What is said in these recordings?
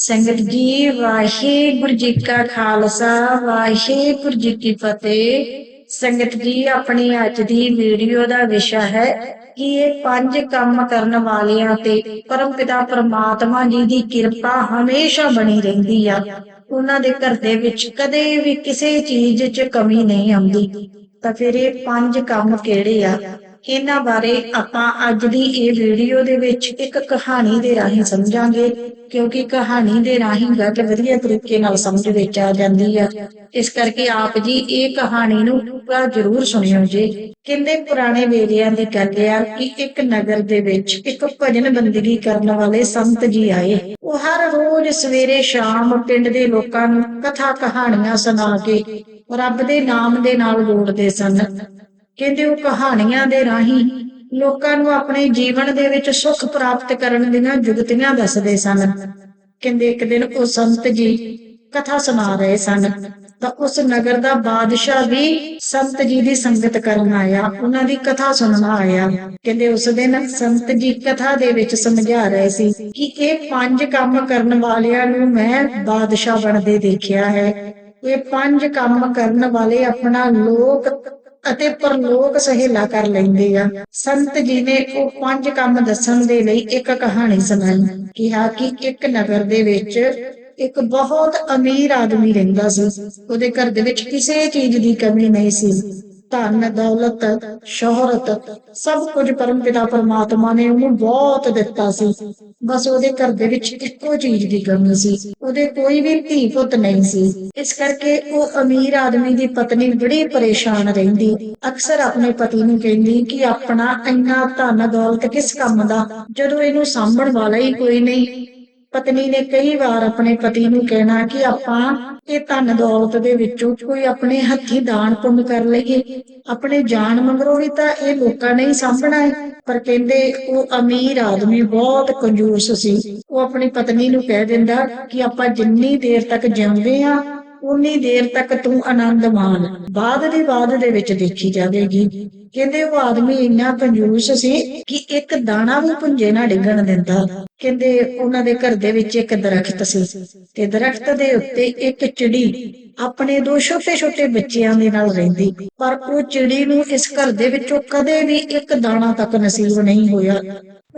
ਸੰਗਤ ਜੀ, ਵਾਹਿਗੁਰੂ ਜੀ ਕਾ ਖਾਲਸਾ, ਵਾਹਿਗੁਰੂ ਜੀ ਕੀ ਫਤਿਹ। ਸੰਗਤ ਜੀ, ਆਪਣੀ ਅੱਜ ਦੀ ਵੀਡੀਓ ਦਾ ਵਿਸ਼ਾ ਹੈ ਕਿ ਇਹ ਪੰਜ ਕੰਮ ਕਰਨ ਵਾਲਿਆਂ ਤੇ ਪਰਮਪਿਤਾ ਪਰਮਾਤਮਾ ਜੀ ਦੀ ਕਿਰਪਾ ਹਮੇਸ਼ਾ ਬਣੀ ਰਹਿੰਦੀ ਆ। ਉਹਨਾਂ ਦੇ ਘਰ ਦੇ ਵਿੱਚ ਕਦੇ ਵੀ ਕਿਸੇ ਚੀਜ਼ 'ਚ ਕਮੀ ਨਹੀਂ ਆਉਂਦੀ। ਤਾਂ ਫਿਰ ਇਹ ਪੰਜ ਕੰਮ ਕਿਹੜੇ ਆ? ਇਹਨਾਂ ਬਾਰੇ ਆਪਾਂ ਅੱਜ ਦੀ ਇਹ ਵੀਡੀਓ ਦੇ ਵਿੱਚ ਇੱਕ ਕਹਾਣੀ ਦੇ ਰਾਹੀਂ ਸਮਝਾਂਗੇ, ਕਿਉਂਕਿ ਕਹਾਣੀ ਦੇ ਰਾਹੀਂ ਗੱਲ ਵਧੀਆ ਤਰੀਕੇ ਨਾਲ ਸਮਝ ਵਿੱਚ ਆ ਜਾਂਦੀ ਆ। ਇਸ ਕਰਕੇ ਆਪ ਜੀ ਇਹ ਕਹਾਣੀ ਨੂੰ ਪੂਰਾ ਜ਼ਰੂਰ ਸੁਣਿਓ ਜੀ। ਕਹਿੰਦੇ ਪੁਰਾਣੇ ਵੇਲਿਆਂ ਦੀ ਗੱਲ ਆ ਕਿ ਇੱਕ ਨਗਰ ਦੇ ਵਿੱਚ ਇੱਕ ਭਜਨ ਬੰਦਗੀ ਕਰਨ ਵਾਲੇ ਸੰਤ ਜੀ ਆਏ। ਉਹ ਹਰ ਰੋਜ਼ ਸਵੇਰੇ ਸ਼ਾਮ ਪਿੰਡ ਦੇ ਲੋਕਾਂ ਨੂੰ ਕਥਾ ਕਹਾਣੀਆਂ ਸੁਣਾ ਕੇ ਰੱਬ ਦੇ ਨਾਮ ਦੇ ਨਾਲ ਜੋੜਦੇ ਸਨ। ਕਹਿੰਦੇ ਉਹ ਕਹਾਣੀਆਂ ਦੇ ਰਾਹੀਂ ਲੋਕਾਂ ਨੂੰ ਆਪਣੇ ਜੀਵਨ ਦੇ ਵਿੱਚ ਸੁੱਖ ਪ੍ਰਾਪਤ ਕਰਨ ਦੀਆਂ ਜੁਗਤੀਆਂ ਦੱਸਦੇ ਸਨ। ਕਹਿੰਦੇ ਇੱਕ ਦਿਨ ਉਹ ਸੰਤ ਜੀ ਕਥਾ ਸੁਣਾ ਰਹੇ ਸਨ। ਤਾਂ ਉਸ ਨਗਰ ਦਾ ਬਾਦਸ਼ਾਹ ਵੀ ਸੰਤ ਜੀ ਦੀ ਸੰਗਤ ਕਰਨ ਆਇਆ, ਉਹਨਾਂ ਦੀ ਕਥਾ ਸੁਣਨ ਆਇਆ। ਕਹਿੰਦੇ ਉਸ ਦਿਨ ਸੰਤ ਜੀ ਕਥਾ ਦੇ ਵਿੱਚ ਸਮਝਾ ਰਹੇ ਸੀ ਕਿ ਇਹ ਪੰਜ ਕੰਮ ਕਰਨ ਵਾਲਿਆਂ ਨੂੰ ਮੈਂ ਬਾਦਸ਼ਾਹ ਬਣਦੇ ਦੇਖਿਆ ਹੈ। ਇਹ ਪੰਜ ਕੰਮ ਕਰਨ ਵਾਲੇ ਆਪਣਾ ਲੋਕ ਅਤੇ ਪਰਲੋਕ ਸਹੇਲਾ ਕਰ ਲੈਂਦੇ ਆ। ਸੰਤ ਜੀ ਨੇ ਉਹ ਪੰਜ ਕੰਮ ਦੱਸਣ ਦੇ ਲਈ ਇੱਕ ਕਹਾਣੀ ਸੁਣਾਈ। ਕਿਹਾ ਕਿ ਇੱਕ ਨਗਰ ਦੇ ਵਿੱਚ ਇੱਕ ਬਹੁਤ ਅਮੀਰ ਆਦਮੀ ਰਹਿੰਦਾ ਸੀ। ਉਹਦੇ ਘਰ ਦੇ ਵਿੱਚ ਕਿਸੇ ਚੀਜ਼ ਦੀ ਕਮੀ ਨਹੀਂ ਸੀ। ਧਨ, ਦੌਲਤ, ਸ਼ੋਹਰਤ, ਸਭ ਕੁਝ ਪਰਮਪਿਤਾ ਪਰਮਾਤਮਾ ਨੇ ਉਹਨੂੰ ਬਹੁਤ ਦਿੱਤਾ ਸੀ। ਬਸ ਉਹਦੇ ਘਰ ਦੇ ਵਿੱਚ ਇੱਕੋ ਚੀਜ਼ ਦੀ ਕਮੀ ਸੀ। ਉਹਦੇ ਕੋਈ ਵੀ ਧੀ ਪੁੱਤ ਨਹੀਂ ਸੀ। ਇਸ ਕਰਕੇ ਉਹ ਅਮੀਰ ਆਦਮੀ ਦੀ ਪਤਨੀ ਬੜੀ ਪਰੇਸ਼ਾਨ ਰਹਿੰਦੀ। ਅਕਸਰ ਆਪਣੇ ਪਤੀ ਨੂੰ ਕਹਿੰਦੀ ਕਿ ਆਪਣਾ ਇੰਨਾ ਧਨ, ਦੌਲਤ ਕਿਸ ਕੰਮ ਦਾ? ਜਦੋਂ ਇਹਨੂੰ ਸਾਂਭਣ ਵਾਲਾ ਹੀ ਕੋਈ ਨਹੀਂ। ਪਤਨੀ ਨੇ ਕਈ ਵਾਰ ਆਪਣੇ ਪਤੀ ਨੂੰ ਕਹਿਣਾ ਕਿ ਆਪਾਂ ਇਹ ਧਨ ਦੌਲਤ ਦੇ ਵਿੱਚੋਂ ਕੋਈ ਆਪਣੇ ਹੱਥੀ ਦਾਨ ਪੁੰਨ ਕਰ ਲਈਏ। ਆਪਣੇ ਜਾਨ ਮੰਗਰੋ ਵੀ ਤਾਂ ਇਹ ਲੋਕਾਂ ਨੇ ਹੀ ਸਾਂਭਣਾ ਹੈ। ਪਰ ਕਹਿੰਦੇ ਉਹ ਅਮੀਰ ਆਦਮੀ ਬਹੁਤ ਕੰਜੂਸ ਸੀ। ਉਹ ਆਪਣੀ ਪਤਨੀ ਨੂੰ ਕਹਿ ਦਿੰਦਾ ਕਿ ਆਪਾਂ ਜਿੰਨੀ ਦੇਰ ਤੱਕ ਜਿਉਂਦੇ ਆ ਉਨੀ ਦੇਰ ਤੱਕ ਤੂੰ ਆਨੰਦ ਮਾਣ ਬਾਅਦ ਦੀ ਬਾਅਦ ਦੇ ਵਿੱਚ ਦੇਖੀ ਜਾਵੇਗੀ। ਕਹਿੰਦੇ ਉਹ ਆਦਮੀ ਇੰਨਾ ਕੰਜੂਸ ਸੀ ਕਿ ਇੱਕ ਦਾਣਾ ਵੀ ਪੁੰਜੇ ਨਾ ਡਿੱਗਣ ਦਿੰਦਾ। ਕਹਿੰਦੇ ਉਹਨਾਂ ਦੇ ਘਰ ਦੇ ਵਿੱਚ ਇੱਕ ਦਰਖਤ ਸੀ। ਤੇ ਦਰਖਤ ਦੇ ਉੱਤੇ ਇੱਕ ਚਿੜੀ ਆਪਣੇ ਦੋ ਛੋਟੇ ਛੋਟੇ ਬੱਚਿਆਂ ਦੇ ਨਾਲ ਰਹਿੰਦੀ। ਪਰ ਉਹ ਚਿੜੀ ਨੂੰ ਇਸ ਘਰ ਦੇ ਵਿੱਚੋਂ ਕਦੇ ਵੀ ਇੱਕ ਦਾਣਾ ਤੱਕ ਨਸੀਬ ਨਹੀਂ ਹੋਇਆ।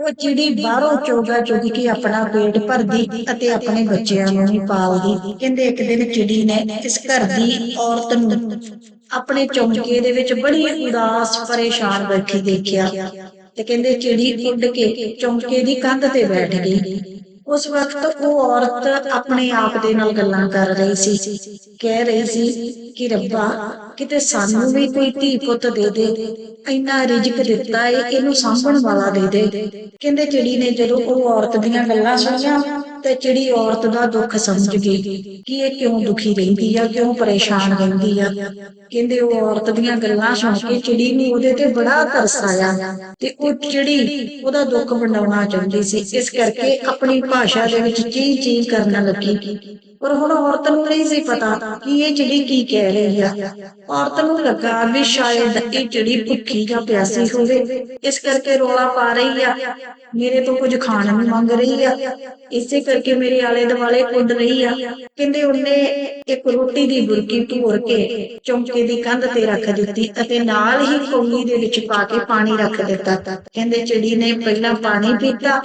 ਉਹ ਚਿੜੀ ਬਾਹਰੋਂ ਚੋਗਾ ਚੁਗ ਕੇ ਆਪਣਾ ਪੇਟ ਭਰਦੀ ਅਤੇ ਆਪਣੇ ਬੱਚਿਆਂ ਨੂੰ ਵੀ ਪਾਲਦੀ। ਕਹਿੰਦੇ ਇੱਕ ਦਿਨ ਚਿੜੀ ਨੇ ਇਸ ਘਰ ਦੀ ਔਰਤ ਨੂੰ ਆਪਣੇ ਚੌਂਕੇ ਦੇ ਵਿੱਚ ਬੜੀ ਉਦਾਸ ਪਰੇਸ਼ਾਨ ਬੈਠੀ ਦੇਖਿਆ ਤੇ ਕਹਿੰਦੇ ਚਿੜੀ ਉੱਡ ਕੇ ਚੌਂਕੇ ਦੀ ਕੰਧ ਤੇ ਬੈਠ ਗਈ। ਉਸ ਵਕਤ ਉਹ ਔਰਤ ਆਪਣੇ ਆਪ ਦੇ ਨਾਲ ਗੱਲਾਂ ਕਰ ਰਹੀ ਸੀ। ਕਹਿ ਰਹੀ ਸੀ ਕਿ ਰੱਬਾ, ਕਿਤੇ ਸਾਨੂੰ ਵੀ ਕੋਈ ਧੀ ਪੁੱਤ ਦੇ ਦੇ। ਇੰਨਾ ਰਿਜਕ ਦਿੱਤਾ ਏ, ਇਹਨੂੰ ਸਾਂਭਣ ਵਾਲਾ ਦੇ ਦੇ। ਕਹਿੰਦੇ ਚਿੜੀ ਨੇ ਜਦੋਂ ਉਹ ਔਰਤ ਦੀਆਂ ਗੱਲਾਂ ਸੁਣੀਆਂ ਤੇ ਚਿੜੀ ਔਰਤ ਦਾ ਦੁੱਖ ਸਮਝ ਗਈ ਕਿ ਇਹ ਕਿਉਂ ਦੁਖੀ ਰਹਿੰਦੀ ਆ, ਕਿਉਂ ਪਰੇਸ਼ਾਨ ਰਹਿੰਦੀ ਆ। ਕਹਿੰਦੇ ਉਹ ਔਰਤ ਦੀਆਂ ਗੱਲਾਂ ਸੁਣ ਕੇ ਚਿੜੀ ਨੂੰ ਉਹਦੇ ਤੇ ਬੜਾ ਤਰਸ ਆਇਆ ਤੇ ਉਹ ਚਿੜੀ ਉਹਦਾ ਦੁੱਖ ਵੰਡਾਉਣਾ ਚਾਹੁੰਦੀ ਸੀ। ਇਸ ਕਰਕੇ ਆਪਣੀ ਭਾਸ਼ਾ ਦੇ ਵਿੱਚ ਚੀ ਚੀ ਕਰਨ ਲੱਗੀ। ਪਰ ਹੁਣ ਔਰਤ ਨੂੰ ਨਹੀਂ ਸੀ ਪਤਾ ਕਿ ਇਹ ਚਿੜੀ ਕੀ ਕਹਿ ਰਹੀ ਆ। ਔਰਤ ਨੂੰ ਲੱਗਾ ਵੀ ਸ਼ਾਇਦ ਇਹ ਚਿੜੀ ਭੁੱਖੀ ਜਾਂ ਪਿਆਸੀ ਹੋਵੇ, ਇਸ ਕਰਕੇ ਰੋਲਾ ਪਾ ਰਹੀ ਆ। ਮੇਰੇ ਤੋਂ ਕੁਝ ਖਾਣ ਨੂੰ ਮੰਗ ਰਹੀ ਆ। ਇਸੇ ਕਰਕੇ ਮੇਰੇ ਆਲੇ ਦੁਆਲੇ ਕੁੱਦ ਰਹੀ ਆ। ਕਹਿੰਦੇ ਉਹਨੇ ਇੱਕ ਰੋਟੀ ਦੀ ਬੁਰਕੀ ਭੋਰ ਕੇ ਚੌਂਕੇ ਦੀ ਕੰਧ ਤੇ ਰੱਖ ਦਿੱਤੀ ਅਤੇ ਨਾਲ ਹੀ ਕੌਲੀ ਦੇ ਵਿੱਚ ਪਾ ਕੇ ਪਾਣੀ ਰੱਖ ਦਿੱਤਾ। ਕਹਿੰਦੇ ਚਿੜੀ ਨੇ ਪਹਿਲਾਂ ਪਾਣੀ ਪੀਤਾ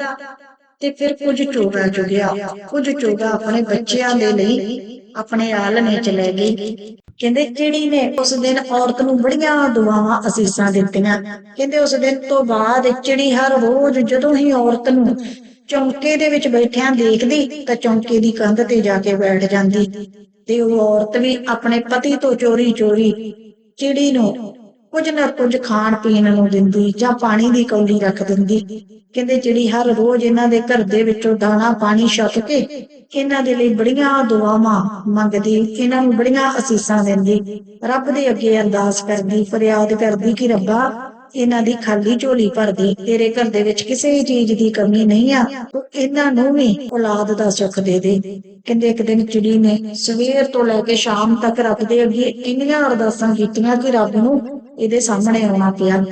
ਤੇ ਫਿਰ ਕੁਝ ਚੋਗਾ ਚੁਗਿਆ। ਕੁਝ ਚੋਗਾ ਆਪਣੇ ਬੱਚਿਆਂ ਦੇ ਲਈ, ਆਪਣੇ ਆਲਣੇ ਚ ਲੈ ਗਈ। ਕਹਿੰਦੇ ਚਿੜੀ ਨੇ ਉਸ ਦਿਨ ਔਰਤ ਨੂੰ ਬੜੀਆਂ ਦੁਆਵਾਂ ਅਸੀਸਾਂ ਦਿੱਤੀਆਂ, ਕਹਿੰਦੇ ਉਸ ਦਿਨ ਤੋਂ ਬਾਅਦ ਚਿੜੀ ਹਰ ਰੋਜ਼ ਜਦੋਂ ਹੀ ਔਰਤ ਨੂੰ ਚੌਂਕੇ ਦੇ ਵਿੱਚ ਬੈਠਿਆਂ ਦੇਖਦੀ, ਤਾਂ ਚੌਂਕੇ ਦੀ ਕੰਧ ਤੇ ਜਾ ਕੇ ਬੈਠ ਜਾਂਦੀ। ਤੇ ਉਹ ਔਰਤ ਵੀ ਆਪਣੇ ਪਤੀ ਤੋਂ ਚੋਰੀ ਚੋਰੀ ਚਿੜੀ ਨੂੰ ਕੁਝ ਨਾ ਕੁਝ ਖਾਣ ਪੀਣ ਨੂੰ ਦਿੰਦੀ ਜਾਂ ਪਾਣੀ ਦੀ ਕੌਲੀ ਰੱਖ ਦਿੰਦੀ। ਕਹਿੰਦੇ ਜਿਹੜੀ ਹਰ ਰੋਜ਼ ਇਹਨਾਂ ਦੇ ਘਰ ਦੇ ਵਿੱਚੋਂ ਦਾਣਾ ਪਾਣੀ ਛਕ ਕੇ ਇਹਨਾਂ ਦੇ ਲਈ ਬੜੀਆਂ ਦੁਆਵਾਂ ਮੰਗਦੀ, ਇਹਨਾਂ ਨੂੰ ਬੜੀਆਂ ਅਸੀਸਾਂ ਦਿੰਦੀ। ਰੱਬ ਦੇ ਅੱਗੇ ਅਰਦਾਸ ਕਰਦੀ, ਫਰਿਆਦ ਕਰਦੀ ਕਿ ਰੱਬਾ ਇਹਨਾਂ ਦੀ ਖਾਲੀ ਝੋਲੀ ਭਰਦੀ, ਤੇਰੇ ਘਰ ਦੇ ਵਿੱਚ ਕਿਸੇ ਚੀਜ਼ ਦੀ ਕਮੀ ਨਹੀਂ ਆ, ਤੂੰ ਇਹਨਾਂ ਨੂੰ ਵੀ ਔਲਾਦ ਦਾ ਸੁੱਖ ਦੇ ਦੇ। ਕਹਿੰਦੇ ਇੱਕ ਦਿਨ ਚਿੜੀ ਨੇ ਸਵੇਰ ਤੋਂ ਲੈ ਕੇ ਸ਼ਾਮ ਤੱਕ ਰੱਬ ਦੇ ਅੱਗੇ ਇੰਨੀਆਂ ਅਰਦਾਸਾਂ ਕੀਤੀਆਂ ਕਿ ਰੱਬ ਨੂੰ ਇਹਦੇ ਸਾਹਮਣੇ ਆਉਣਾ ਪਿਆ।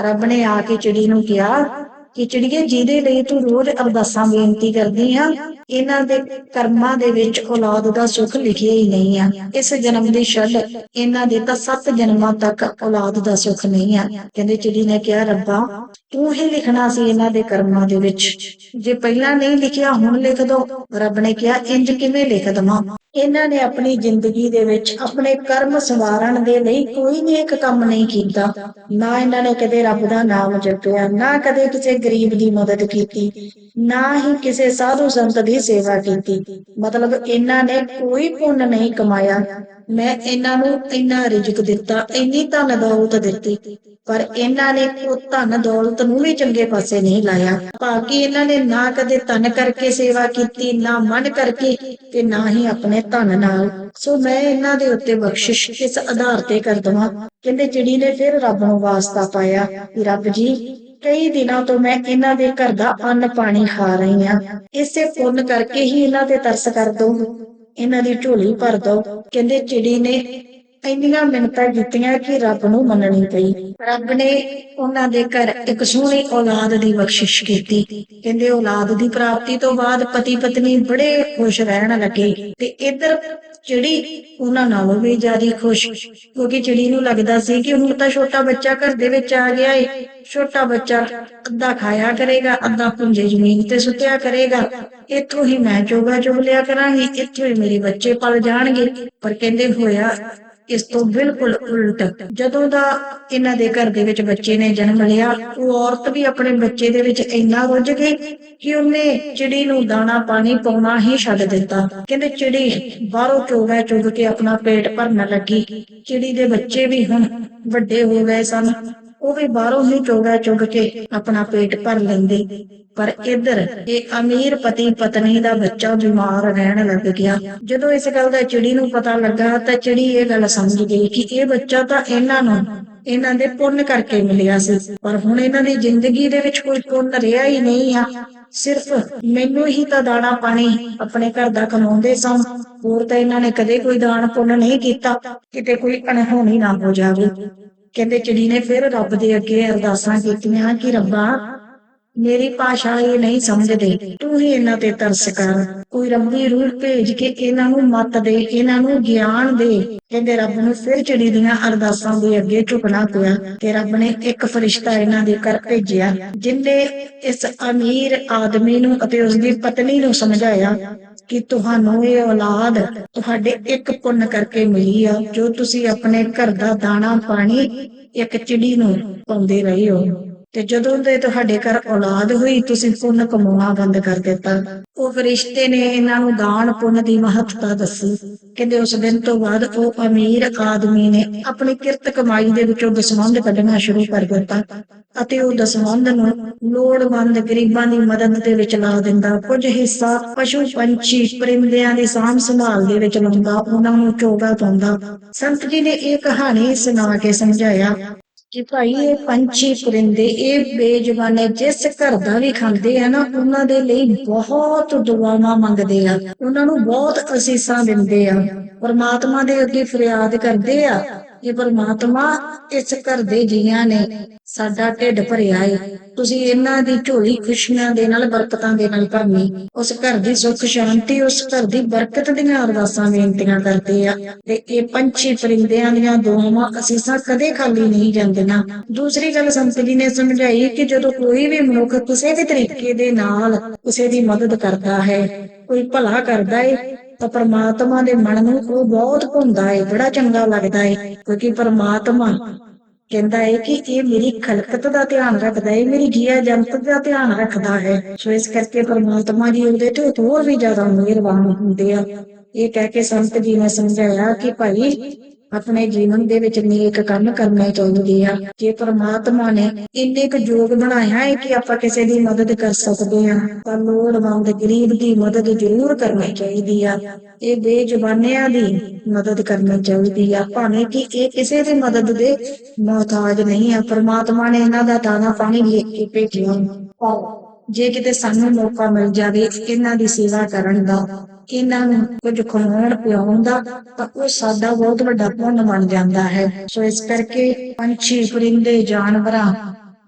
ਰੱਬ ਨੇ ਆ ਕੇ ਚਿੜੀ ਨੂੰ ਕਿਹਾ ਕਿ ਚਿੜੀਏ ਜਿਹਦੇ ਲਈ ਤੂੰ ਰੋਜ਼ ਅਰਦਾਸਾਂ ਬੇਨਤੀ ਕਰਦੀ ਆ, ਇਹਨਾਂ ਦੇ ਕਰਮਾਂ ਦੇ ਵਿੱਚ ਔਲਾਦ ਦਾ ਸੁੱਖ ਲਿਖਿਆ ਹੀ ਨਹੀਂ ਆ। ਇਸ ਜਨਮ ਦੀ ਛੱਡ ਇਹਨਾਂ ਦੇ ਤਾਂ ਸੱਤ ਜਨਮਾਂ ਤੱਕ ਔਲਾਦ ਦਾ ਸੁੱਖ ਨਹੀਂ ਆ। ਕਹਿੰਦੇ ਚਿੜੀ ਨੇ ਕਿਹਾ, ਰੱਬਾ ਤੂੰ ਹੀ ਲਿਖਣਾ ਸੀ ਇਹਨਾਂ ਦੇ ਕਰਮਾਂ ਦੇ ਵਿੱਚ। ਜੇ ਪਹਿਲਾਂ ਨਹੀਂ ਲਿਖਿਆ, ਹੁਣ ਲਿਖ ਦੋ। ਰੱਬ ਨੇ ਕਿਹਾ, ਇੰਜ ਕਿਵੇਂ ਲਿਖ ਦਵਾਂ? ਇਹਨਾਂ ਨੇ ਆਪਣੀ ਜ਼ਿੰਦਗੀ ਦੇ ਵਿੱਚ ਆਪਣੇ ਕਰਮ ਸਵਾਰਨ ਦੇ ਲਈ ਕੋਈ ਵੀ ਕੰਮ ਨਹੀਂ ਕੀਤਾ। ਨਾ ਇਹਨਾਂ ਨੇ ਕਦੇ ਰੱਬ ਦਾ ਨਾਮ ਜਪਿਆ, ਨਾ ਕਦੇ ਕਿਸੇ ਗਰੀਬ ਦੀ ਮਦਦ ਕੀਤੀ, ਨਾ ਹੀ ਕਿਸੇ ਸਾਧੂ ਸੰਤ ਦੀ ਸੇਵਾ ਕੀਤੀ। ਮਤਲਬ ਇਹਨਾਂ ਨੇ ਕੋਈ ਪੁੰਨ ਨਹੀਂ ਕਮਾਇਆ। ਮੈਂ ਇਹਨਾਂ ਨੂੰ ਇੰਨਾ ਰਿਜ਼ਕ ਦਿੱਤਾ, ਇੰਨੀ ਧਨ ਦੌਲਤ ਦਿੱਤੀ, ਪਰ ਇਹਨਾਂ ਨੇ ਉਹ ਧਨ ਦੌਲਤ ਨੂੰ ਵੀ ਚੰਗੇ ਪਾਸੇ ਨਹੀਂ ਲਾਇਆ। ਭਾਵੇਂ ਇਹਨਾਂ ਨੇ ਨਾ ਕਦੇ ਧਨ ਕਰਕੇ ਸੇਵਾ ਕੀਤੀ, ਨਾ ਮਨ ਕਰਕੇ ਤੇ ਨਾ ਹੀ ਆਪਣੇ ਧਨ ਨਾਲ। ਸੋ ਮੈਂ ਇਹਨਾਂ ਦੇ ਉੱਤੇ ਬਖਸ਼ਿਸ਼ ਕਿਸ ਆਧਾਰ ਤੇ ਕਰ ਦਵਾਂ? ਕਹਿੰਦੇ ਚਿੜੀ ਨੇ ਫਿਰ ਰੱਬ ਨੂੰ ਵਾਸਤਾ ਪਾਇਆ ਕਿ ਰੱਬ ਜੀ, ਕਈ ਦਿਨਾਂ ਤੋਂ ਮੈਂ ਇਹਨਾਂ ਦੇ ਘਰ ਦਾ ਅੰਨ ਪਾਣੀ ਖਾ ਰਹੀ ਹਾਂ। ਇਸੇ ਪੁੰਨ ਕਰਕੇ ਹੀ ਇਹਨਾਂ ਤੇ ਤਰਸ ਕਰ ਦੋ ਇਹਨਾਂ ਦੀ ਝੋਲੀ ਭਰ ਦੋ ਕਹਿੰਦੇ ਚਿੜੀ ਨੇ ਇੰਨੀਆਂ ਮਿਹਨਤਾਂ ਕੀਤੀਆਂ ਕਿ ਰੱਬ ਨੂੰ ਮੰਨਣੀ ਪਈ। ਰੱਬ ਨੇ ਉਹਨਾਂ ਦੇ ਘਰ ਇੱਕ ਸੋਹਣੀ ਔਲਾਦ ਦੀ ਬਖਸ਼ਿਸ਼ ਕੀਤੀ। ਕਹਿੰਦੇ ਔਲਾਦ ਦੀ ਪ੍ਰਾਪਤੀ ਤੋਂ ਬਾਅਦ ਪਤੀ ਪਤਨੀ ਬੜੇ ਖੁਸ਼ ਰਹਿਣ ਲੱਗੇ ਤੇ ਇੱਧਰ ਚਿੜੀ ਉਹਨਾਂ ਨਾਲੋਂ ਵੀ ਜ਼ਿਆਦਾ ਖੁਸ਼, ਕਿਉਂਕਿ ਚਿੜੀ ਨੂੰ ਲੱਗਦਾ ਸੀ ਕਿ ਹੁਣ ਤਾਂ ਛੋਟਾ ਬੱਚਾ ਘਰ ਦੇ ਵਿੱਚ ਆ ਗਿਆ ਏ। ਛੋਟਾ ਬੱਚਾ ਅੱਧਾ ਖਾਇਆ ਕਰੇਗਾ, ਅੱਧਾ ਪੁੰਜੇ ਜ਼ਮੀਨ ਤੇ ਸੁੱਤਿਆ ਕਰੇਗਾ। ਇੱਥੋਂ ਹੀ ਮੈਂ ਚੋਗਾ ਚੁਗ ਲਿਆ ਕਰਾਂਗੀ, ਇੱਥੋਂ ਹੀ ਮੇਰੇ ਬੱਚੇ ਪਲ ਜਾਣਗੇ। ਪਰ ਕਹਿੰਦੇ ਹੋਇਆ ਇਸ ਤੋਂ ਬਿਲਕੁਲ ਉਲਟ। ਜਦੋਂ ਦਾ ਇਹਨਾਂ ਦੇ ਘਰ ਦੇ ਵਿੱਚ ਬੱਚੇ ਨੇ ਜਨਮ ਲਿਆ, ਉਹ ਔਰਤ ਵੀ ਆਪਣੇ ਬੱਚੇ ਦੇ ਵਿੱਚ ਇੰਨਾ ਰੁੱਝ ਗਈ ਕਿ ਉਹਨੇ ਚਿੜੀ ਨੂੰ ਦਾਣਾ ਪਾਣੀ ਪਾਉਣਾ ਹੀ ਛੱਡ ਦਿੱਤਾ। ਕਹਿੰਦੇ ਚਿੜੀ ਬਾਹਰੋਂ ਚੋਗਾ ਚੁਗ ਕੇ ਆਪਣਾ ਪੇਟ ਭਰਨ ਲੱਗੀ। ਚਿੜੀ ਦੇ ਬੱਚੇ ਵੀ ਹੁਣ ਵੱਡੇ ਹੋ ਗਏ ਸਨ। ਉਹ ਵੀ ਬਾਹਰੋਂ ਹੀ ਚੋਗਾ ਚੁਗ ਕੇ ਆਪਣਾ ਪੇਟ ਭਰ ਲੈਂਦੇ। ਪਰ ਇੱਧਰ ਇਹ ਅਮੀਰ ਪਤੀ ਪਤਨੀ ਦਾ ਬੱਚਾ ਬਿਮਾਰ ਰਹਿਣ ਲੱਗ ਗਿਆ। ਜਦੋਂ ਇਸ ਗੱਲ ਦਾ ਚਿੜੀ ਨੂੰ ਪਤਾ ਲੱਗਾ ਤਾਂ ਚਿੜੀ ਇਹ ਗੱਲ ਸਮਝ ਗਈ ਕਿ ਇਹ ਬੱਚਾ ਤਾਂ ਇਹਨਾਂ ਨੂੰ, ਇਹਨਾਂ ਦੇ ਪੁੰਨ ਕਰਕੇ ਮਿਲਿਆ ਸੀ। ਪਰ ਹੁਣ ਇਹਨਾਂ ਦੀ ਜ਼ਿੰਦਗੀ ਦੇ ਵਿੱਚ ਕੋਈ ਪੁੰਨ ਰਿਹਾ ਹੀ ਨਹੀਂ ਆ। ਸਿਰਫ ਮੈਨੂੰ ਹੀ ਤਾਂ ਦਾਣਾ ਪਾਣੀ ਆਪਣੇ ਘਰ ਦਾ ਕਮਾਉਂਦੇ ਸਨ। ਹੋਰ ਤਾਂ ਇਹਨਾਂ ਨੇ ਕਦੇ ਕੋਈ ਦਾਨ ਪੁੰਨ ਨਹੀਂ ਕੀਤਾ। ਕਿਤੇ ਕੋਈ ਅਣਹੋਣੀ ਨਾ ਹੋ ਜਾਵੇ। ਕਹਿੰਦੇ ਚਿੜੀ ਨੇ ਫਿਰ ਰੱਬ ਦੇ ਅੱਗੇ ਅਰਦਾਸਾਂ ਕੀਤੀਆਂ ਕਿ ਰੱਬਾ, ਮੇਰੀ ਭਾਸ਼ਾ ਇਹ ਨਹੀਂ ਸਮਝਦੇ, ਤੂੰ ਹੀ ਇਹਨਾਂ ਤੇ ਤਰਸ ਕਰ। ਕੋਈ ਰੱਬੀ ਰੂਹ ਭੇਜ ਕੇ ਇਹਨਾਂ ਨੂੰ ਮਤ ਦੇ, ਇਹਨਾਂ ਨੂੰ ਗਿਆਨ ਦੇ। ਕਹਿੰਦੇ ਰੱਬ ਨੂੰ ਫਿਰ ਚਿੜੀ ਦੀਆਂ ਅਰਦਾਸਾਂ ਦੇ ਅੱਗੇ ਝੁਕਣਾ ਪਿਆ ਤੇ ਰੱਬ ਨੇ ਇੱਕ ਫਰਿਸ਼ਤਾ ਇਹਨਾਂ ਦੇ ਘਰ ਭੇਜਿਆ, ਜਿੰਨੇ ਇਸ ਅਮੀਰ ਆਦਮੀ ਨੂੰ ਅਤੇ ਉਸ ਦੀ ਪਤਨੀ ਨੂੰ ਸਮਝਾਇਆ। ਕਿ ਤੁਹਾਨੂੰ ਇਹ ਔਲਾਦ ਤੁਹਾਡੇ ਇੱਕ ਪੁੰਨ ਕਰਕੇ ਮਿਲੀ ਆ, ਜੋ ਤੁਸੀਂ ਆਪਣੇ ਘਰ ਦਾ ਦਾਣਾ, ਪਾਣੀ, ਇੱਕ ਚਿੜੀ ਨੂੰ ਪਾਉਂਦੇ ਰਹੇ ਹੋ। ਤੇ ਜਦੋਂ ਦੇ ਤੁਹਾਡੇ ਘਰ ਔਲਾਦ ਹੋਈ, ਤੁਸੀਂ ਪੁੰਨ ਕਮਾਉਣਾ ਬੰਦ ਕਰ ਦਿੱਤਾ। ਉਹ ਫਰਿਸ਼ਤੇ ਨੇ ਇਹਨਾਂ ਨੂੰ ਦਾਨ ਪੁੰਨ ਦੀ ਮਹੱਤਤਾ ਦੱਸੀ। ਕਹਿੰਦੇ ਉਸ ਦਿਨ ਤੋਂ ਬਾਅਦ ਉਹ ਅਮੀਰ ਆਦਮੀ ਨੇ ਆਪਣੀ ਕਿਰਤ ਕਮਾਈ ਦੇ ਵਿੱਚੋਂ ਦਸਵੰਧ ਕੱਢਣਾ ਸ਼ੁਰੂ ਕਰ ਦਿੱਤਾ। ਅਤੇ ਉਹ ਦਸਵੰਧ ਨੂੰ ਲੋੜਵੰਦ ਗਰੀਬਾਂ ਦੀ ਮਦਦ ਦੇ ਵਿੱਚ ਲਾ ਦਿੰਦਾ। ਕੁਝ ਹਿੱਸਾ ਪਸ਼ੂ ਪੰਛੀ ਪਰਿੰਦਿਆਂ ਦੀ ਸਾਂਭ ਸੰਭਾਲ ਦੇ ਵਿੱਚ ਲਾਉਂਦਾ, ਉਹਨਾਂ ਨੂੰ ਚੋਗਾ ਪਾਉਂਦਾ। ਸੰਤ ਜੀ ਨੇ ਇਹ ਕਹਾਣੀ ਸੁਣਾ ਕੇ ਸਮਝਾਇਆ ਕਿ ਭਾਈ, ਇਹ ਪੰਛੀ ਪਰਿੰਦੇ, ਇਹ ਬੇਜ਼ੁਬਾਨੇ ਜਿਸ ਘਰ ਦਾ ਵੀ ਖਾਂਦੇ ਆ ਨਾ, ਉਹਨਾਂ ਦੇ ਲਈ ਬਹੁਤ ਦੁਆਵਾਂ ਮੰਗਦੇ ਆ। ਉਹਨਾਂ ਨੂੰ ਬਹੁਤ ਅਸੀਸਾਂ ਦਿੰਦੇ ਆ। ਪਰਮਾਤਮਾ ਦੇ ਅੱਗੇ ਫਰਿਆਦ ਕਰਦੇ ਆ। ਕਿ ਪਰਮਾਤਮਾ ਇਸ ਘਰ ਦੇ ਜੀਆਂ ਨੇ ਸਾਡਾ ਢਿੱਡ ਭਰਿਆ ਏ। ਤੁਸੀਂ ਇਹਨਾਂ ਦੀ ਝੋਲੀ ਖੁਸ਼ੀਆਂ ਦੇ ਨਾਲ, ਬਰਕਤਾਂ ਦੇ ਨਾਲ ਭਰਨੀ। ਉਸ ਘਰ ਦੀ ਸੁੱਖ, ਸ਼ਾਂਤੀ, ਉਸ ਘਰ ਦੀ ਬਰਕਤ ਦੀਆਂ ਅਰਦਾਸਾਂ, ਬੇਨਤੀਆਂ ਕਰਦੇ ਆ। ਤੇ ਇਹ ਪੰਛੀ ਪਰਿੰਦਿਆਂ ਦੀਆਂ ਦੁਆਵਾਂ ਅਸੀਸਾਂ ਕਦੇ ਖਾਲੀ ਨਹੀਂ ਜਾਂਦੀਆਂ। ਦੂਸਰੀ ਗੱਲ ਸੰਤ ਜੀ ਨੇ ਸਮਝਾਈ ਕਿ ਜਦੋਂ ਕੋਈ ਵੀ ਮਨੁੱਖ ਕਿਸੇ ਵੀ ਤਰੀਕੇ ਦੇ ਨਾਲ ਕਿਸੇ ਦੀ ਮਦਦ ਕਰਦਾ ਹੈ, ਕੋਈ ਭਲਾ ਕਰਦਾ ਏ, ਤਾਂ ਪਰਮਾਤਮਾ ਦੇ ਮਨ ਨੂੰ ਉਹ ਬਹੁਤ ਭੁੰਦਾ ਏ, ਬੜਾ ਚੰਗਾ ਲੱਗਦਾ ਹੈ ਕਿਉਂਕਿ ਪਰਮਾਤਮਾ ਕਹਿੰਦਾ ਹੈ ਕਿ ਇਹ ਮੇਰੀ ਖਲਕਤ ਦਾ ਧਿਆਨ ਰੱਖਦਾ ਹੈ ਮੇਰੀ ਜੀਆ ਜੰਤ ਦਾ ਧਿਆਨ ਰੱਖਦਾ ਹੈ। ਸੋ ਇਸ ਕਰਕੇ ਪਰਮਾਤਮਾ ਜੀ ਉਹਦੇ ਤੇ ਹੋਰ ਵੀ ਜ਼ਿਆਦਾ ਮਿਹਰਬਾਨ ਹੁੰਦੇ ਆ। ਇਹ ਕਹਿ ਕੇ ਸੰਤ ਜੀ ਨੇ ਸਮਝਾਇਆ ਕਿ ਭਾਈ ਆਪਣੇ ਜੀਵਨ ਦੇ ਵਿੱਚ ਨੇਕ ਕੰਮ ਕਰਨਾ ਚਾਹੀਦੇ ਆ ਜੇ ਪਰਮਾਤਮਾ ਨੇ ਇੰਨੇ ਕੁ ਯੋਗ ਬਣਾਇਆ ਹੈ ਕਿ ਆਪਾਂ ਕਿਸੇ ਦੀ ਮਦਦ ਕਰ ਸਕਦੇ ਆ ਤਾਂ ਲੋੜਵੰਦ ਗਰੀਬ ਦੀ ਮਦਦ ਜ਼ਰੂਰ ਕਰਨੀ ਚਾਹੀਦੀ ਆ। ਇਹ ਬੇਜ਼ੁਬਾਨਿਆਂ ਦੀ ਮਦਦ ਕਰਨੀ ਚਾਹੀਦੀ ਆ। ਭਾਵੇਂ ਕਿ ਇਹ ਕਿਸੇ ਦੀ ਮਦਦ ਦੇ ਮੁਹਤਾਜ ਨਹੀਂ ਆ। ਪਰਮਾਤਮਾ ਨੇ ਇਹਨਾਂ ਦਾ ਦਾਣਾ ਪਾਣੀ ਲਿਖ ਕੇ ਭੇਜਿਆ। ਜੇ ਕਿਤੇ ਸਾਨੂੰ ਮੌਕਾ ਮਿਲ ਜਾਵੇ ਇਹਨਾਂ ਦੀ ਸੇਵਾ ਕਰਨ ਦਾ ਇਹਨਾਂ ਨੂੰ ਕੁਝ ਖਵਾਉਣ ਪਿਆਉਣ ਦਾ ਤਾਂ ਉਹ ਸਾਡਾ ਬਹੁਤ ਵੱਡਾ ਪੁੰਨ ਬਣ ਜਾਂਦਾ ਹੈ। ਸੋ ਇਸ ਕਰਕੇ ਪੰਛੀ ਪਰਿੰਦੇ, ਜਾਨਵਰਾਂ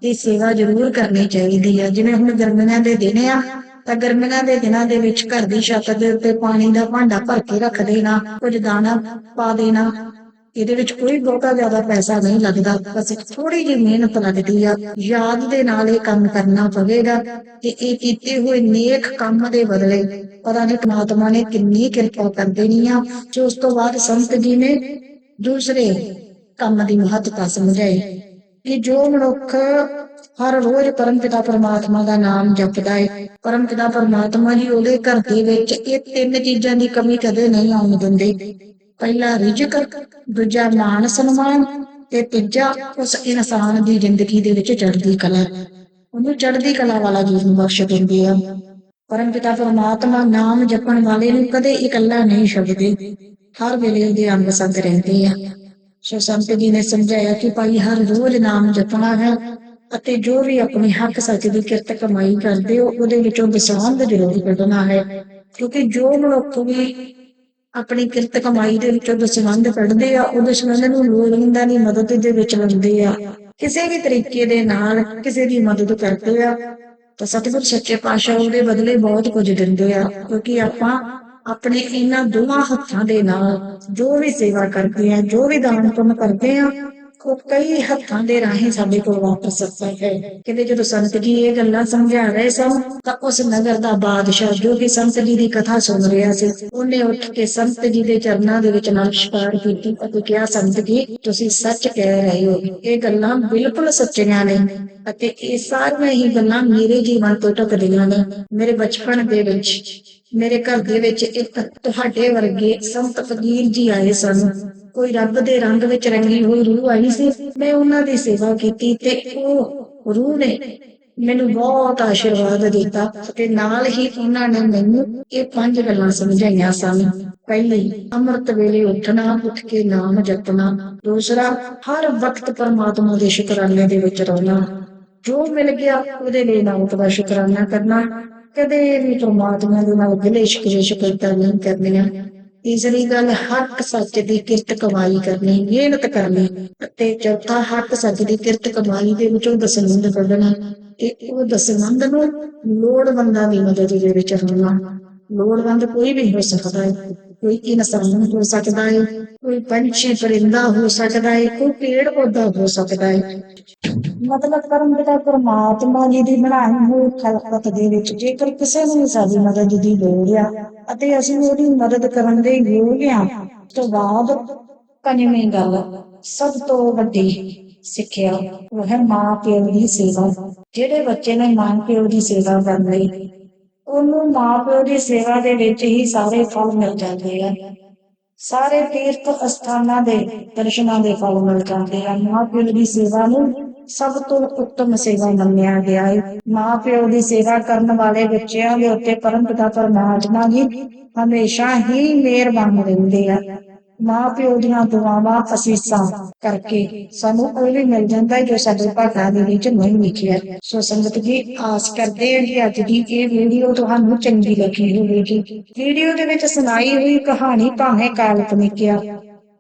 ਦੀ ਸੇਵਾ ਜ਼ਰੂਰ ਕਰਨੀ ਚਾਹੀਦੀ ਹੈ। ਜਿਵੇਂ ਹੁਣ ਗਰਮੀਆਂ ਦੇ ਦਿਨ ਆ, ਤਾਂ ਗਰਮੀਆਂ ਦੇ ਦਿਨਾਂ ਦੇ ਵਿੱਚ ਘਰ ਦੀ ਛੱਤ ਦੇ ਉੱਤੇ ਪਾਣੀ ਦਾ ਭਾਂਡਾ ਭਰ ਕੇ ਰੱਖ ਦੇਣਾ, ਕੁਝ ਦਾਣਾ ਪਾ ਦੇਣਾ ਇਹਦੇ ਵਿੱਚ ਕੋਈ ਬਹੁਤਾ ਜ਼ਿਆਦਾ ਪੈਸਾ ਨਹੀਂ ਲੱਗਦਾ। ਬਸ ਥੋੜੀ ਜਿਹੀ ਮਿਹਨਤ ਲੱਗਦੀ ਆ। ਯਾਦ ਦੇ ਨਾਲ ਇਹ ਕੰਮ ਕਰਨਾ ਪਵੇਗਾ ਤੇ ਇਹ ਕੀਤੇ ਹੋਏ ਨੇਕ ਕੰਮ ਦੇ ਬਦਲੇ ਪਤਾ ਨਹੀਂ ਪਰਮਾਤਮਾ ਨੇ ਕਿੰਨੀ ਕਿਰਪਾ ਕਰ ਦੇਣੀ ਆ, ਜੋ ਉਸ ਤੋਂ ਬਾਅਦ ਸੰਤ ਜੀ ਨੇ ਦੂਸਰੇ ਕੰਮ ਦੀ ਮਹੱਤਤਾ ਸਮਝਾਈ। ਕਿ ਜੋ ਮਨੁੱਖ ਹਰ ਰੋਜ਼ ਪਰਮ ਪਿਤਾ ਪਰਮਾਤਮਾ ਦਾ ਨਾਮ ਜਪਦਾ ਹੈ ਪਰਮਪਿਤਾ ਪਰਮਾਤਮਾ ਜੀ ਉਹਦੇ ਘਰ ਦੇ ਵਿੱਚ ਇਹ ਤਿੰਨ ਚੀਜ਼ਾਂ ਦੀ ਕਮੀ ਕਦੇ ਨਹੀਂ ਆਉਣ ਦਿੰਦੇ। ਪਹਿਲਾ ਰਿਜਕ, ਦੂਜਾ ਮਾਨ ਸਨਮਾਨ ਤੇ ਤੀਜਾ ਉਸ ਇਨਸਾਨ ਦੀ ਜ਼ਿੰਦਗੀ ਦੇ ਵਿੱਚ ਚੜ੍ਹਦੀ ਕਲਾ। ਉਹਨੂੰ ਚੜ੍ਹਦੀ ਕਲਾ ਵਾਲਾ ਜੀਵਨ ਬਖਸ਼ ਦਿੰਦੇ ਆ। ਪਰਮਪਿਤਾ ਪਰਮਾਤਮਾ ਨਾਮ ਜਪਣ ਵਾਲੇ ਨੂੰ ਕਦੇ ਇਕੱਲਾ ਨਹੀਂ ਛੱਡਦੇ। ਹਰ ਵੇਲੇ ਉਹਦੇ ਅੰਗ ਸੰਗ ਰਹਿੰਦੇ ਆ। ਸੋ ਸੰਤ ਜੀ ਨੇ ਸਮਝਾਇਆ ਕਿ ਭਾਈ ਹਰ ਰੋਜ਼ ਨਾਮ ਜਪਣਾ ਹੈ ਅਤੇ ਜੋ ਵੀ ਆਪਣੇ ਹੱਕ ਸੱਚ ਦੀ ਕਿਰਤ ਕਮਾਈ ਕਰਦੇ ਹੋ, ਉਹਦੇ ਵਿੱਚੋਂ ਦਸਵੰਧ ਜ਼ਰੂਰ ਕੱਢਣਾ ਹੈ। ਕਿਉਂਕਿ ਜੋ ਮਨੁੱਖ ਵੀ ਆਪਣੀ ਕਿਰਤ ਕਮਾਈ ਦੇ ਵਿੱਚੋਂ ਦਸਵੰਧ ਕੱਢਦੇ ਆ ਉਹ ਦਸਵੰਧ ਨੂੰ ਲੋੜਵੰਦਾਂ ਦੀ ਮਦਦ ਦੇ ਵਿੱਚ ਲਾਉਂਦੇ ਆ। ਕਿਸੇ ਵੀ ਤਰੀਕੇ ਦੇ ਨਾਲ ਕਿਸੇ ਦੀ ਮਦਦ ਕਰਦੇ ਆ। ਤਾਂ ਸਤਿਗੁਰ ਸੱਚੇ ਪਾਤਸ਼ਾਹ ਉਹਦੇ ਬਦਲੇ ਬਹੁਤ ਕੁਝ ਦਿੰਦੇ ਆ, ਕਿਉਂਕਿ ਆਪਾਂ ਆਪਣੇ ਇਹਨਾਂ ਦੋਵਾਂ ਹੱਥਾਂ ਦੇ ਨਾਲ ਜੋ ਵੀ ਸੇਵਾ ਕਰਦੇ ਆ, ਜੋ ਵੀ ਦਾਨ ਪੁੰਨ ਕਰਦੇ ਆ ਉਹ ਕਈ ਹੱਥਾਂ ਦੇ ਰਾਹੀਂ ਸਾਡੇ ਕੋਲ ਵਾਪਸ ਆਉਂਦਾ ਹੈ। ਕਹਿੰਦੇ ਜਦੋਂ ਸੰਤ ਜੀ ਇਹ ਗੱਲਾਂ ਸਮਝਾ ਰਹੇ ਸਨ, ਤਾਂ ਉਸ ਨਗਰ ਦਾ ਬਾਦਸ਼ਾਹ ਜੋ ਕਿ ਸੰਤ ਜੀ ਦੀ ਕਥਾ ਸੁਣ ਰਿਹਾ ਸੀ, ਉਹਨੇ ਉੱਠ ਕੇ ਸੰਤ ਜੀ ਦੇ ਚਰਨਾਂ ਦੇ ਵਿੱਚ ਨਮਸਕਾਰ ਕੀਤੀ ਅਤੇ ਕਿਹਾ, ਸੰਤ ਜੀ, ਤੁਸੀਂ ਸੱਚ ਕਹਿ ਰਹੇ ਹੋ। ਇਹ ਗੱਲਾਂ ਬਿਲਕੁਲ ਸੱਚੀਆਂ ਨੇ ਅਤੇ ਇਹ ਸਾਰੀਆਂ ਹੀ ਗੱਲਾਂ ਮੇਰੇ ਜੀਵਨ ਤੋਂ ਟਕਦੀਆਂ ਨੇ। ਮੇਰੇ ਬਚਪਨ ਦੇ ਵਿੱਚ, ਮੇਰੇ ਘਰ ਦੇ ਵਿੱਚ ਇੱਕ ਤੁਹਾਡੇ ਵਰਗੇ ਸੰਤ ਫਕੀਰ ਜੀ ਆਏ ਸਨ। ਕੋਈ ਰੱਬ ਦੇ ਰੰਗ ਵਿੱਚ ਰੰਗੀ ਹੋਈ ਰੂਹ ਆਈ ਸੀ, ਮੈਂ ਉਹਨਾਂ ਦੀ ਸੇਵਾ ਕੀਤੀ ਤੇ ਉਹ ਰੂਹ ਨੇ ਮੈਨੂੰ ਬਹੁਤ ਆਸ਼ੀਰਵਾਦ ਦਿੱਤਾ ਤੇ ਨਾਲ ਹੀ ਉਹਨਾਂ ਨੇ ਮੈਨੂੰ ਇਹ ਪੰਜ ਗੱਲਾਂ ਸਮਝਾਈਆਂ ਸਨ। ਪਹਿਲੀ, ਅੰਮ੍ਰਿਤ ਵੇਲੇ ਉੱਠਣਾ, ਉੱਠ ਕੇ ਨਾਮ ਜਪਣਾ। ਦੂਸਰਾ, ਹਰ ਵਕਤ ਪਰਮਾਤਮਾ ਦੇ ਸ਼ੁਕਰਾਨੇ ਦੇ ਵਿੱਚ ਰਹਿਣਾ। ਜੋ ਮਿਲ ਗਿਆ, ਉਹਦੇ ਲਈ ਨਾਮ ਦਾ ਸ਼ੁਕਰਾਨਾ ਕਰਨਾ। ਕਦੇ ਵੀ ਪਰਮਾਤਮਾ ਦੇ ਨਾਲ ਗਿਲੇ ਸ਼ਿਕਵੇ ਸ਼ੁਕਰਤਾ ਨਹੀਂ ਕਰਨੀਆਂ। ਤੀਸਰੀ ਗੱਲ, ਹੱਕ ਸੱਚ ਦੀ ਕਿਰਤ ਕਮਾਈ ਕਰਨੀ, ਮਿਹਨਤ ਕਰਨੀ ਅਤੇ ਚੌਥਾ ਹੱਕ ਸੱਚ ਦੀ ਕਿਰਤ ਕਮਾਈ ਦੇ ਵਿੱਚੋਂ ਦਸਮੰਦ ਕੱਢਣਾ, ਤੇ ਉਹ ਦਸਮੰਦ ਨੂੰ ਲੋੜਵੰਦਾਂ ਦੀ ਮਦਦ ਦੇ ਵਿੱਚ ਹੋਣਾ ਲੋੜਵੰਦ ਕੋਈ ਵੀ ਹੋ ਸਕਦਾ ਹੈ, ਕੋਈ ਇਨਸਾਨ ਹੋ ਸਕਦਾ ਹੈ, ਕੋਈ ਪੰਛੀ, ਪਰਿੰਦਾ ਹੋ ਸਕਦਾ ਹੈ, ਕੋਈ ਪੇੜ ਪੌਦਾ ਹੋ ਸਕਦਾ ਹੈ। ਮਤਲਬ ਕਰਮ ਪਿਤਾ ਪਰਮਾਤਮਾ ਜੀ ਦੀ ਬਣਾਈ ਹੋਈ ਖਲਕਤ ਦੇ ਵਿੱਚ, ਜੇਕਰ ਕਿਸੇ ਨੂੰ ਸਾਡੀ ਮਦਦ ਦੀ ਲੋੜ ਆ ਅਤੇ ਅਸੀਂ ਉਹਦੀ ਮਦਦ ਕਰਨ ਦੇ ਯੋਗ ਆ, ਤੋਂ ਬਾਅਦ ਪੰਜਵੀਂ ਗੱਲ, ਸਭ ਤੋਂ ਵੱਡੀ ਸਿੱਖਿਆ ਉਹ ਹੈ ਮਾਂ ਪਿਓ ਦੀ ਸੇਵਾ, ਜਿਹੜੇ ਬੱਚੇ ਨੇ ਮਾਂ ਪਿਓ ਦੀ ਸੇਵਾ ਕਰਨ ਲਈ, ਉਹਨੂੰ ਮਾਂ ਪਿਓ ਦੀ ਸੇਵਾ ਦੇ ਵਿੱਚ ਹੀ ਸਾਰੇ ਫਲ ਮਿਲ ਜਾਂਦੇ ਆ। ਸਾਰੇ ਤੀਰਥ ਅਸਥਾਨਾਂ ਦੇ ਦਰਸ਼ਨਾਂ ਦੇ ਫਲ ਮਿਲ ਜਾਂਦੇ ਆ। ਮਾਂ ਪਿਓ ਦੀ ਸੇਵਾ ਨੂੰ ਸਭ ਤੋਂ ਉੱਤਮ ਸੇਵਾ ਮੰਨਿਆ ਗਿਆ ਹੈ। ਮਾਂ ਪਿਓ ਦੀ ਸੇਵਾ ਕਰਨ ਵਾਲੇ ਬੱਚਿਆਂ ਦੇ ਉੱਤੇ ਪਰਮਪਿਤਾ ਪਰਮਾਤਮਾ ਜੀ ਹਮੇਸ਼ਾ ਹੀ ਮਿਹਰਬਾਨ ਰਹਿੰਦੇ ਆ। ਮਾਂ ਦੀਆਂ ਦੁਆਵਾਂ ਅਸੀਸਾਂ ਕਰਕੇ ਸਾਨੂੰ ਉਹ ਵੀ ਮਿਲ ਜਾਂਦਾ ਜੋ ਸਾਡੇ ਭਾਗਾਂ ਦੇ ਵਿੱਚ ਨਹੀਂ ਲਿਖਿਆ। ਸੋ ਸੰਗਤ ਜੀ, ਆਸ ਕਰਦੇ ਹਾਂ ਕਿ ਅੱਜ ਦੀ ਇਹ ਵੀਡੀਓ ਤੁਹਾਨੂੰ ਚੰਗੀ ਲੱਗੀ ਹੋਵੇਗੀ। ਵੀਡੀਓ ਦੇ ਵਿੱਚ ਸੁਣਾਈ ਹੋਈ ਕਹਾਣੀ ਭਾਵੇਂ ਕਾਲਪਨਿਕ ਆ।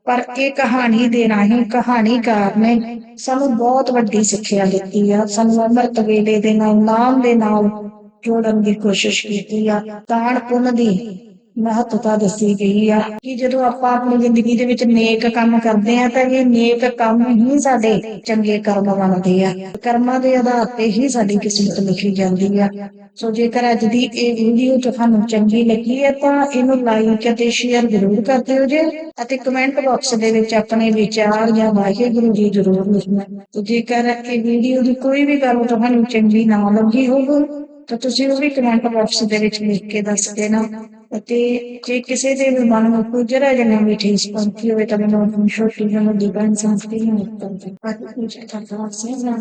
ਪਰ ਇਹ ਕਹਾਣੀ ਦੇ ਰਾਹੀਂ ਕਹਾਣੀਕਾਰ ਨੇ ਸਾਨੂੰ ਬਹੁਤ ਵੱਡੀ ਸਿੱਖਿਆ ਦਿੱਤੀ ਆ। ਸਾਨੂੰ ਅੰਮ੍ਰਿਤ ਵੇਲੇ ਦੇ ਨਾਲ ਨਾਮ ਦੇ ਨਾਲ ਜੋੜਨ ਦੀ ਕੋਸ਼ਿਸ਼ ਕੀਤੀ ਆ। ਤਾਣ ਪੁੰਨ ਦੀ ਮਹੱਤਤਾ ਦੱਸੀ ਗਈ ਆ ਕਿ ਜਦੋਂ ਆਪਾਂ ਆਪਣੀ ਜ਼ਿੰਦਗੀ ਦੇ ਵਿੱਚ ਨੇਕ ਕੰਮ ਕਰਦੇ ਆ, ਤਾਂ ਇਹ ਨੇਕ ਕੰਮ ਹੀ ਸਾਡੇ ਚੰਗੇ ਕਰਮ ਬਣਦੇ ਆ। ਕਰਮਾਂ ਦੇ ਆਧਾਰ ਤੇ ਹੀ ਸਾਡੀ ਕਿਸਮਤ ਲਿਖੀ ਜਾਂਦੀ ਆ। ਸੋ ਜੇਕਰ ਅੱਜ ਦੀ ਇਹ ਵੀਡੀਓ ਤੁਹਾਨੂੰ ਚੰਗੀ ਲੱਗੀ ਹੈ ਤਾਂ ਇਹਨੂੰ ਲਾਈਕ ਅਤੇ ਸ਼ੇਅਰ ਜ਼ਰੂਰ ਕਰ ਦਿਓ ਜੇ, ਅਤੇ ਕਮੈਂਟ ਬਾਕਸ ਦੇ ਵਿੱਚ ਆਪਣੇ ਵਿਚਾਰ ਜਾਂ ਵਾਹਿਗੁਰੂ ਜੀ ਜ਼ਰੂਰ ਲਿਖਣਾ। ਤੇ ਜੇਕਰ ਇਹ ਵੀਡੀਓ ਦੀ ਕੋਈ ਵੀ ਗੱਲ ਤੁਹਾਨੂੰ ਚੰਗੀ ਨਾ ਲੱਗੀ ਹੋਵੇ, ਤਾਂ ਤੁਸੀਂ ਉਹ ਵੀ ਕਮੈਂਟ ਬਾਕਸ ਦੇ ਵਿੱਚ ਲਿਖ ਕੇ ਦੱਸ ਦੇਣਾ। ਅਤੇ ਜੇ ਕਿਸੇ ਦੇ ਵੀ ਮਨ ਨੂੰ ਕੋਈ ਜਰਾ ਜਿਹਾ ਵੀ ਠੇਸ ਪਹੁੰਚੀ ਹੋਵੇ ਤਾਂ ਮੈਨੂੰ ਆਪਣੀ ਛੋਟੀ ਜਿਹੀ ਵੱਡੀ ਬਣ ਸਕਦੀ ਹੈ ਪਰ ਕੁਝ ਤਾਂ ਤਾਂ ਸੇਵਾ